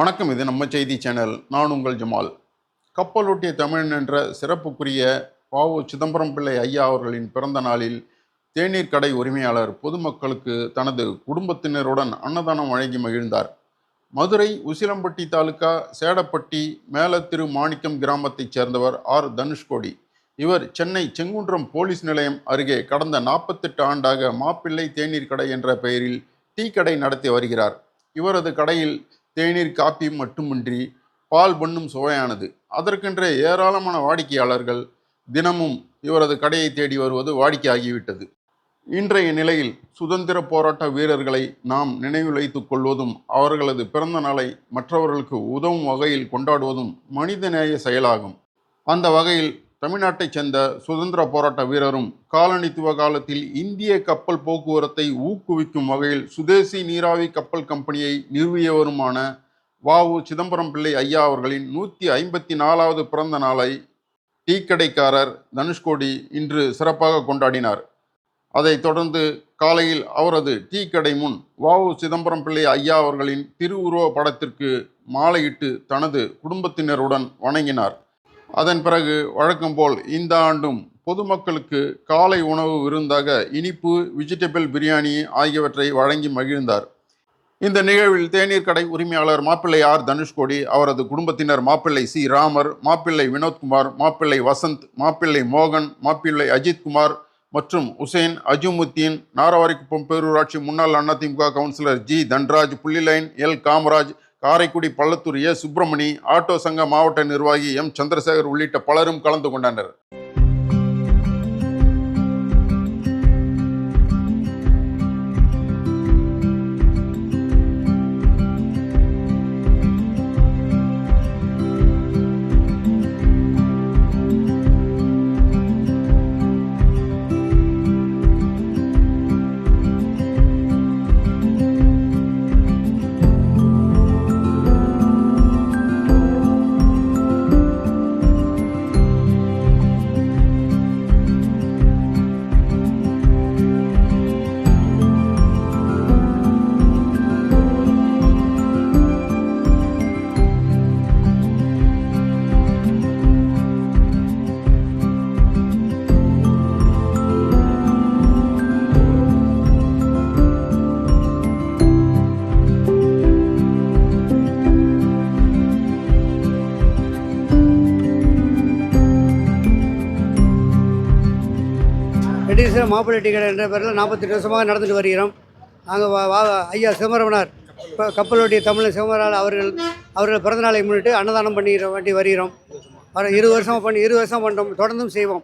வணக்கம் இது நம்ம செய்தி சேனல். நான் உங்கள் ஜமால். கப்பலோட்டிய தமிழன் என்ற சிறப்புக்குரிய பாவு சிதம்பரம் பிள்ளை ஐயா அவர்களின் பிறந்த நாளில் தேநீர் கடை உரிமையாளர் பொதுமக்களுக்கு தனது குடும்பத்தினருடன் அன்னதானம் வழங்கி மகிழ்ந்தார். மதுரை உசிலம்பட்டி தாலுகா சேடப்பட்டி மேலத்திரு மாணிக்கம் கிராமத்தைச் சேர்ந்தவர் ஆர். தனுஷ்கோடி இவர் சென்னை செங்குன்றம் போலீஸ் நிலையம் அருகே கடந்த நாற்பத்தெட்டு ஆண்டாக மாப்பிள்ளை தேநீர் கடை என்ற பெயரில் டீ கடை நடத்தி வருகிறார். இவரது கடையில் தேநீர் காப்பி மட்டுமின்றி பால் பண்ணும் சுவையானது. அதற்கென்றே ஏராளமான வாடிக்கையாளர்கள் தினமும் இவரது கடையை தேடி வருவது வாடிக்கையாகிவிட்டது. இன்றைய நிலையில் சுதந்திர போராட்ட வீரர்களை நாம் நினைவில் கொள்வதும் அவர்களது பிறந்த நாளை மற்றவர்களுக்கு உதவும் வகையில் கொண்டாடுவதும் மனிதநேய செயலாகும். அந்த வகையில் தமிழ்நாட்டைச் சேர்ந்த சுதந்திர போராட்ட வீரரும் காலனித்துவ காலத்தில் இந்திய கப்பல் போக்குவரத்தை ஊக்குவிக்கும் வகையில் சுதேசி நீராவி கப்பல் கம்பெனியை நிறுவியவருமான வாவு சிதம்பரம் பிள்ளை ஐயா அவர்களின் நூற்றி ஐம்பத்தி நாலாவது பிறந்த நாளை டீக்கடைக்காரர் தனுஷ்கோடி இன்று சிறப்பாக கொண்டாடினார். அதைத் தொடர்ந்து காலையில் அவரது டீ கடை முன் வாவு சிதம்பரம் பிள்ளை ஐயா அவர்களின் திருவுருவ படத்திற்கு மாலையிட்டு தனது குடும்பத்தினருடன் வணங்கினார். அதன் பிறகு வழக்கம் போல் இந்த ஆண்டும் பொதுமக்களுக்கு காலை உணவு விருந்தாக இனிப்பு வெஜிடபிள் பிரியாணி ஆகியவற்றை வழங்கி மகிழ்ந்தார். இந்த நிகழ்வில் தேநீர் கடை உரிமையாளர் மாப்பிள்ளை ஆர். தனுஷ்கோடி அவரது குடும்பத்தினர் மாப்பிள்ளை சி. ராமர் மாப்பிள்ளை வினோத்குமார் மாப்பிள்ளை வசந்த் மாப்பிள்ளை மோகன் மாப்பிள்ளை அஜித்குமார் மற்றும் உசேன் அஜுமுத்தீன் நாரவாரிக்குப்பம் பேரூராட்சி முன்னாள் AIADMK councillor G. Dhanraj புள்ளிலைன் L. Kamaraj Karaikudi Pallathur A Subramani auto சங்க மாவட்ட நிர்வாகி எம் சந்திரசேகர் உள்ளிட்ட பலரும் கலந்து கொண்டனர் ரெட்டீஸ்வரர் மாப்பிள்ளை டிக்கெட் என்ற பேரில் நாற்பத்தெட்டு வருஷமாக நடந்துட்டு வருகிறோம். நாங்கள் வா வா ஐயா சிதம்பரமனார் இப்போ கப்பலோட்டிய தமிழ் சிவமரால் அவர்கள் அவர்கள் பிறந்தநாளை முன்னிட்டு அன்னதானம் பண்ணிக்கிற வேண்டி வருகிறோம். வர இரு வருஷமாக பண்ணி இரு வருஷம் பண்ணுறோம் தொடர்ந்தும் செய்வோம்.